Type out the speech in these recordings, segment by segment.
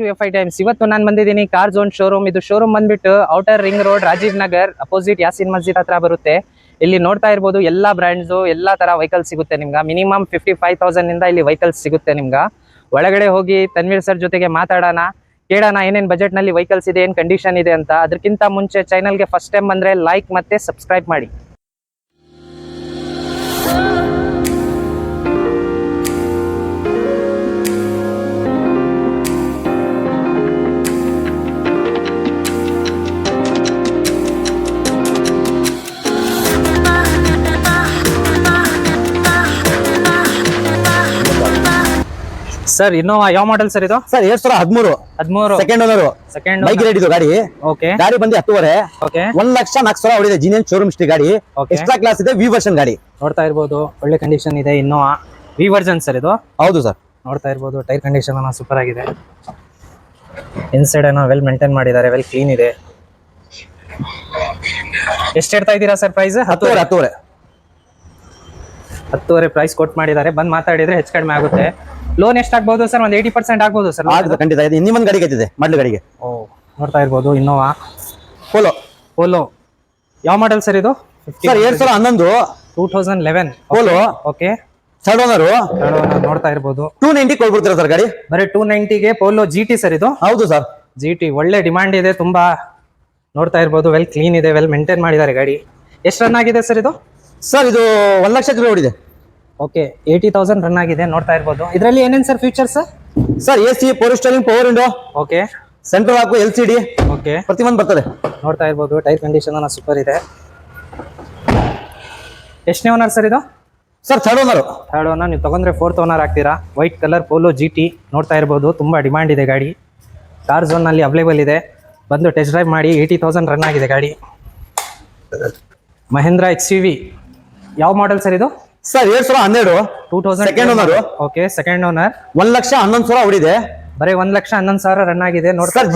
To F I times ಇವತ್ತು ನಾನು ಬಂದಿದ್ದೀನಿ ಕಾರ್ ಝೋನ್ ಶೋರೂಮ್ ಇದು ಶೋರೂಮ್ ಬಂದ್ಬಿಟ್ಟು outer ring road Rajiv Nagar opposite Yasin Masjid ಹತ್ರ ಬರುತ್ತೆ. ಇಲ್ಲಿ ನೋಡ್ತಾ ಇರ್ಬೋದು ಎಲ್ಲ ಬ್ರ್ಯಾಂಡ್ಸು ಎಲ್ಲ ತರ ವೆಹಿಕಲ್ ಸಿಗುತ್ತೆ ನಿಮ್ಗೆ. ಮಿನಿಮಮ್ ಫಿಫ್ಟಿ ಫೈವ್ ತೌಸಂಡ್ ಇಂದ ಇಲ್ಲಿ ವೆಹಿಕಲ್ಸ್ ಸಿಗುತ್ತೆ ನಿಮ್ಗೆ. ಒಳಗಡೆ ಹೋಗಿ ತನ್ವೀರ್ ಸರ್ ಜೊತೆಗೆ ಮಾತಾಡೋಣ, ಕೇಳೋಣ ಏನೇನ್ ಬಜೆಟ್ನಲ್ಲಿ ವೆಹಿಕಲ್ಸ್ ಇದೆ, ಏನ್ ಕಂಡೀಷನ್ ಇದೆ ಅಂತ. ಅದಕ್ಕಿಂತ ಮುಂಚೆ ಚಾನಲ್ಗೆ ಫಸ್ಟ್ ಟೈಮ್ ಬಂದ್ರೆ ಲೈಕ್ ಮತ್ತೆ ಸಬ್ಸ್ಕ್ರೈಬ್ ಮಾಡಿ. ಸರ್ ಇನ್ನೋವಾ ಯಾವ ಮಾಡೆಲ್ ಸರ್ ಇದು? ಸರ್ ಎರಡ್ ಸಾವಿರ ಹದಿಮೂರು. ಹದಿಮೂರು. Second owner second bike rate ಇದು ಗಾಡಿ. ಓಕೆ ಗಾಡಿ ಬಂದು ಹತ್ತುವರೆ. ಓಕೆ ಒಂದ್ ಲಕ್ಷ ನಾಲ್ಕು ಸಾವಿರ ಹೊಡಿದೆ ಜಿನಿಯನ್ ಶೋರೂಮ್ ಸ್ಟಿ ಗಾಡಿ. ಎಕ್ಸ್ಟ್ರಾ ಕ್ಲಾಸ್ ಇದೆ ವಿ ವರ್ಷನ್ ಗಾಡಿ. ನೋಡ್ತಾ ಇರ್ಬೋದು ಒಳ್ಳೆ ಕಂಡೀಷನ್ ಇದೆ ಇನ್ನೋವಾ ವಿ ವರ್ಜನ್ ಸರ್ ಇದು? ಹೌದು ಸರ್. ನೋಡ್ತಾ ಇರ್ಬೋದು ಟೈರ್ ಕಂಡೀಷನ್ ಅನ್ನ ಸೂಪರ್ ಆಗಿದೆ. ಇನ್ಸೈಡ್ ಏನೋ ವೆಲ್ ಮೇಂಟೈನ್ ಮಾಡಿದ್ದಾರೆ ವೆಲ್ ಕ್ಲೀನ್ ಇದೆ. ಎಷ್ಟು ಹೇಳ್ತಾ ಇದ್ದೀರಾ ಸರ್ ಪ್ರೈಸ್ ಹತ್ತುವರೆ ಹತ್ತುವರೆ. ಹತ್ತುವರೆ ಪ್ರೈಸ್ ಕೊಟ್ಟು ಮಾಡಿದ್ದಾರೆ. ಬಂದ್ ಮಾತಾಡಿದ್ರೆ ಹೆಚ್ಚು ಕಡಿಮೆ ಆಗುತ್ತೆ. ಲೋನ್ ಎಷ್ಟಾಗ್ಬೋದು ಸರ್? ಒಂದು ಏಯ್ಟಿ ಪರ್ಸೆಂಟ್ ಆಗ್ಬೋದು ಸರ್? ಖಂಡಿತ. ಇದೆ ಇನ್ನೊಂದು ಗಾಡಿ ಇದೆ ಮಾಡ್ಲು ಗಾಡಿಗೆ. ಓ ನೋಡ್ತಾ ಇರ್ಬೋದು ಇನ್ನೋವಾ ಪೋಲೋ ಪೋಲೋ ಯಾವ ಮಾಡೆಲ್ ಸರ್ ಇದು? ಸರ್ ಎರಡ್ ಸಾವಿರ ಹನ್ನೊಂದು. Two thousand eleven Polo okay. Third owner ನೋಡ್ತಾ ಇರ್ಬೋದು. ಟೂ ನೈಂಟಿ ಕೊಡ್ಬಿಡ್ತೀರಾ ಸರ್ ಗಾಡಿ? ಬರೀ ಟೂ ನೈಂಟಿಗೆ ಪೋಲೋ ಜಿ ಟಿ ಸರ್ ಇದು. ಹೌದು ಸರ್. ಜಿ ಟಿ ಒಳ್ಳೆ ಡಿಮಾಂಡ್ ಇದೆ ತುಂಬಾ ನೋಡ್ತಾ ಇರ್ಬೋದು. ವೆಲ್ ಕ್ಲೀನ್ ಇದೆ ವೆಲ್ ಮೇಂಟೈನ್ ಮಾಡಿದ್ದಾರೆ ಗಾಡಿ. ಎಷ್ಟು ರನ್ ಆಗಿದೆ ಸರ್ ಇದು? ಸರ್ ಇದು ಒಂದು ಲಕ್ಷ ಕಿಲೋ ಹೊಡಿದೆ ಓಕೆ ಏಯ್ಟಿ ತೌಸಂಡ್ ರನ್ ಆಗಿದೆ ನೋಡ್ತಾ ಇರ್ಬೋದು. ಇದರಲ್ಲಿ ಏನೇನು sir features sir A C power steering power window okay central ಹಾಕು ಎಲ್ ಸಿ ಡಿ ಓಕೆ ಪ್ರತಿಯೊಂದು ಬರ್ತದೆ. ನೋಡ್ತಾ ಇರ್ಬೋದು ಟೈರ್ ಕಂಡೀಷನ್ ಅನ್ನ ಸೂಪರ್ ಇದೆ. ಎಷ್ಟನೇ ಓನರ್ ಸರ್ ಇದು? Sir third owner third owner ನೀವು ತಗೊಂಡ್ರೆ ಫೋರ್ತ್ ಓನರ್ ಆಗ್ತೀರಾ? White colour Polo G T ನೋಡ್ತಾ ಇರ್ಬೋದು ತುಂಬ ಡಿಮ್ಯಾಂಡ್ ಇದೆ ಗಾಡಿ. ಕಾರ್ ಝೋನಲ್ಲಿ ಅವೈಲೇಬಲ್ ಇದೆ. ಬಂದು ಟೆಸ್ಟ್ ಡ್ರೈವ್ ಮಾಡಿ ಏಯ್ಟಿ ತೌಸಂಡ್ ರನ್ ಆಗಿದೆ ಗಾಡಿ. ಮಹೇಂದ್ರ ಎಕ್ಸ್ ಯು ವಿ ಯಾವ ಮಾಡೆಲ್ ಸರ್ ಇದು? ಸರ್ ಎರಡ್ ಸಾವಿರ ಹನ್ನೆರಡು. Two thousand second owner. Okay second owner ಒಂದ್ ಲಕ್ಷ ಹನ್ನೊಂದು ಸಾವಿರ ಹೊಡಿದೆ ಬರೀ ಒಂದ್ ಲಕ್ಷ ಹನ್ನೊಂದು ಸಾವಿರ ರನ್ ಆಗಿದೆ. ನೋಡಿ ಸರ್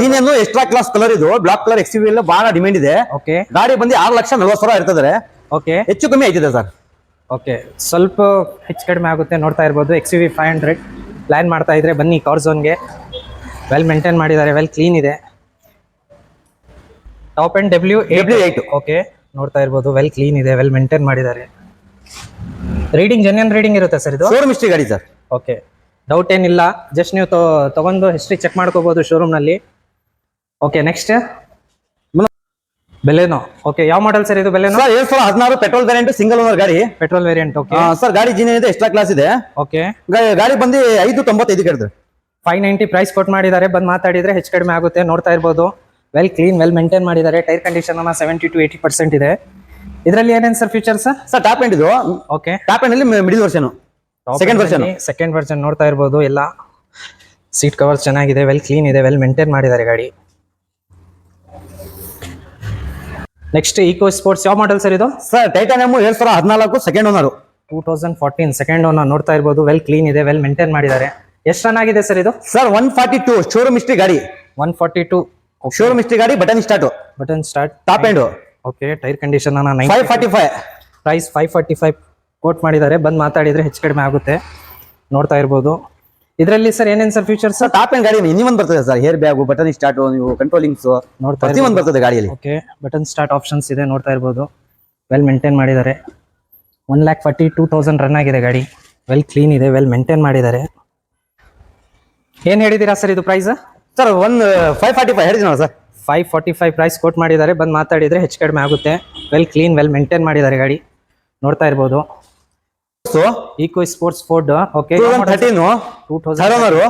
ಎಕ್ಸ್ಟ್ರಾ ಕ್ಲಾಸ್ ಕಲರ್ ಇದು. ಬ್ಲಾಕ್ ಕಲರ್ ಎಕ್ಸಿವಿ ಎಲ್ಲ ಬಹಳ ಡಿಮ್ಯಾಂಡ್ ಇದೆ. ಓಕೆ ಗಾಡಿ ಬಂದು ಆರು ಲಕ್ಷ ನಲ್ವತ್ತು ಸಾವಿರ ಇರ್ತದೆ. ಓಕೆ ಹೆಚ್ಚು ಕಮ್ಮಿ ಆಯ್ತಿದೆ ಸರ್ ಓಕೆ ಸ್ವಲ್ಪ ಹೆಚ್ಚು ಕಡಿಮೆ ಆಗುತ್ತೆ ನೋಡ್ತಾ ಇರ್ಬೋದು. X U V five hundred plan ಮಾಡ್ತಾ ಇದ್ರೆ ಬನ್ನಿ ಕಾರ್ ಝೋನ್ಗೆ ವೆಲ್ ಮೇಂಟೈನ್ ಮಾಡಿದ್ದಾರೆ. ವೆಲ್ ಕ್ಲೀನ್ ಇದೆ. Top and W eight okay ನೋಡ್ತಾ ಇರ್ಬೋದು. ವೆಲ್ ಕ್ಲೀನ್ ಇದೆ. ವೆಲ್ ಮೇಂಟೈನ್ ಮಾಡಿದ್ದಾರೆ. ರೀಡಿಂಗ್ ಜೆನ್ಯನ್ ರೀಡಿಂಗ್ ಇರುತ್ತೆ ಸರ್ ಇದು? ಶೋರೂಮ್ ಹಿಸ್ಟ್ರಿ ಗಾಡಿ ಸರ್ ಓಕೆ ಡೌಟ್ ಏನಿಲ್ಲ. ಜಸ್ಟ್ ನೀವು ತಗೊಂಡು ಹಿಸ್ಟ್ರಿ ಚೆಕ್ ಮಾಡ್ಕೋಬಹುದು ಶೋರೂಮ್ನಲ್ಲಿ ಓಕೆ ನೆಕ್ಸ್ಟ್ ಬೆಲೆನೋ ಓಕೆ ಯಾವ ಮಾಡೆಲ್ ಸರ್ ಇದು ಬೆಲೆನೋ ಸರ್ ಎರಡ್ ಸಾವಿರ ಹದಿನಾರು ಪೆಟ್ರೋಲ್ ವೇರಿಯಂಟ್ ಸಿಂಗಲ್ ಓನರ್ ಗಾಡಿ. ಪೆಟ್ರೋಲ್ ವೇರಿಯಂಟ್ ಓಕೆ ಸರ್ ಗಾಡಿ ಜಿನ್ ಇದೆ ಎಕ್ಸ್ಟ್ರಾ ಕ್ಲಾಸ್ ಇದೆ. ಓಕೆ ಗಾಡಿ ಬಂದು ಐದು ತೊಂಬತ್ತೈದು ಕೇಳಿದ್ರೆ ಫೈವ್ ನೈಂಟಿ ಪ್ರೈಸ್ ಕೊಟ್ಟು ಮಾಡಿದ್ದಾರೆ. ಬಂದು ಮಾತಾಡಿದ್ರೆ ಹೆಚ್ಚು ಕಡಿಮೆ ಆಗುತ್ತೆ ನೋಡ್ತಾ ಇರ್ಬೋದು. ವೆಲ್ ಕ್ಲೀನ್ ವೆಲ್ ಮೇಂಟೈನ್ ಮಾಡಿದ್ದಾರೆ. Tyre condition seventy to eighty percent ಇದೆ. ಇದರಲ್ಲಿ ಏನೇನು sir features sir top end ಇದು. ಓಕೆ ಟಾಪ್ ಎಂಡ್ ಅಲ್ಲಿ middle version second version second version ನೋಡ್ತಾ ಇರ್ಬೋದು. ಎಲ್ಲ ಸೀಟ್ ಕವರ್ಸ್ ಚೆನ್ನಾಗಿದೆ ವೆಲ್ ಕ್ಲೀನ್ ಇದೆ ವೆಲ್ ಮೇಂಟೈನ್ ಮಾಡಿದ್ದಾರೆ ಗಾಡಿ. ನೆಕ್ಸ್ಟ್ ಈಕೋ ಸ್ಪೋರ್ಟ್ಸ್ ಯಾವ ಮಾಡೆಲ್ ಸರ್ ಇದು? ಸರ್ ಟೈಟಾನಿಯಮ್ ಎರಡು ಸಾವಿರ ಹದಿನಾಲ್ಕು second owner two thousand fourteen second owner ನೋಡ್ತಾ ಇರ್ಬೋದು. ವೆಲ್ ಕ್ಲೀನ್ ಇದೆ ವೆಲ್ ಮೇಂಟೈನ್ ಮಾಡಿದ್ದಾರೆ. ಎಷ್ಟು ರನ್ ಆಗಿದೆ ಸರ್ ಇದು? Sir one forty two showroom history ಗಾಡಿ. One forty two showroom history ಗಾಡಿ button start button start top end okay tyre condition nine five forty five price five forty five quote ಮಾಡಿದ್ದಾರೆ. ಬಂದು ಮಾತಾಡಿದ್ರೆ ಹೆಚ್ಚು ಕಡಿಮೆ ಆಗುತ್ತೆ. ನೋಡ್ತಾ ಇರ್ಬೋದು. ಇದರಲ್ಲಿ ಸರ್ ಏನೇನು sir features sir top end ಗಾಡಿ ಇನ್ನೊಂದು ಬರ್ತದೆ sir air bag button start ನೀವು ಕಂಟ್ರೋಲಿಂಗ್ಸ್ ನೋಡ್ತಾ ಒಂದು ಬರ್ತದೆ ಗಾಡಿಯಲ್ಲಿ. ಓಕೆ ಬಟನ್ ಸ್ಟಾರ್ಟ್ ಆಪ್ಷನ್ಸ್ ಇದೆ ನೋಡ್ತಾ ಇರ್ಬೋದು. ವೆಲ್ ಮೇಂಟೈನ್ ಮಾಡಿದ್ದಾರೆ. One lakh forty two thousand run ಆಗಿದೆ ಗಾಡಿ. ವೆಲ್ ಕ್ಲೀನ್ ಇದೆ ವೆಲ್ ಮೇಂಟೈನ್ ಮಾಡಿದ್ದಾರೆ. ಏನು ಹೇಳಿದ್ದೀರಾ ಸರ್ ಇದು price sir one five forty five ಹೇಳಿದ್ದೀನಿ sir five forty five price quote ಮಾಡಿದ್ದಾರೆ. ಬಂದು ಮಾತಾಡಿದರೆ ಹೆಚ್ಚು ಕಡಿಮೆ ಆಗುತ್ತೆ. ವೆಲ್ ಕ್ಲೀನ್ ವೆಲ್ ಮೇಂಟೈನ್ ಮಾಡಿದ್ದಾರೆ ಗಾಡಿ. ನೋಡ್ತಾ ಇರ್ಬೋದು. So Eco Sports Ford okay two thousand two third owner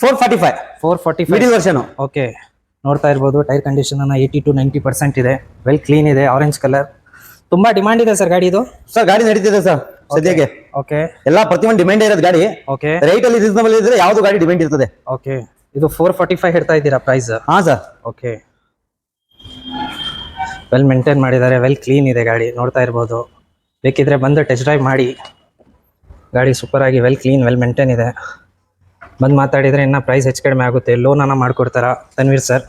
four forty five four forty five version okay ನೋಡ್ತಾ ಇರ್ಬೋದು ಟೈರ್ ಕಂಡೀಷನ್ ಅನ್ನ ಏಯ್ಟಿ ಟು ನೈಂಟಿ ಪರ್ಸೆಂಟ್ ಇದೆ. ವೆಲ್ ಕ್ಲೀನ್ ಇದೆ ಆರೆಂಜ್ ಕಲರ್ ತುಂಬಾ ಡಿಮಾಂಡ್ ಇದೆ ಸರ್ ಗಾಡಿ ಇದು ಸರ್ ಗಾಡಿ ನಡೀತಿದೆ ಸರ್ ಸದ್ಯಕ್ಕೆ. ಓಕೆ ಎಲ್ಲ ಪ್ರತಿಯೊಂದು ಡಿಮ್ಯಾಂಡ್ ಇರೋದು ಗಾಡಿ. ಓಕೆ ರೈಟ್ ಅಲ್ಲಿ ರೀಸನಬಲ್ ಇದ್ರೆ ಯಾವ್ದು ಗಾಡಿ ಡಿಮ್ಯಾಂಡ್ ಇರ್ತದೆ. ಓಕೆ ಇದು ಫೋರ್ ಫಾರ್ಟಿ ಫೈವ್ ಹೇಳ್ತಾ ಇದ್ದೀರಾ ಪ್ರೈಸ್ ಹಾ ಸರ್ ಓಕೆ ವೆಲ್ ಮೇಂಟೈನ್ ಮಾಡಿದ್ದಾರೆ ವೆಲ್ ಕ್ಲೀನ್ ಇದೆ ಗಾಡಿ ನೋಡ್ತಾ ಇರ್ಬೋದು. ಬೇಕಿದ್ರೆ ಬಂದು ಟೆಸ್ಟ್ ಡ್ರೈವ್ ಮಾಡಿ. ಗಾಡಿ ಸೂಪರ್ ಆಗಿ ವೆಲ್ ಕ್ಲೀನ್ ವೆಲ್ ಮೇಂಟೈನ್ ಇದೆ. ಬಂದು ಮಾತಾಡಿದರೆ ಇನ್ನೂ ಪ್ರೈಸ್ ಹೆಚ್ಚು ಕಡಿಮೆ ಆಗುತ್ತೆ. ಲೋನನ್ನು ಮಾಡಿಕೊಡ್ತಾರ? ತನ್ವೀರ್ ಸರ್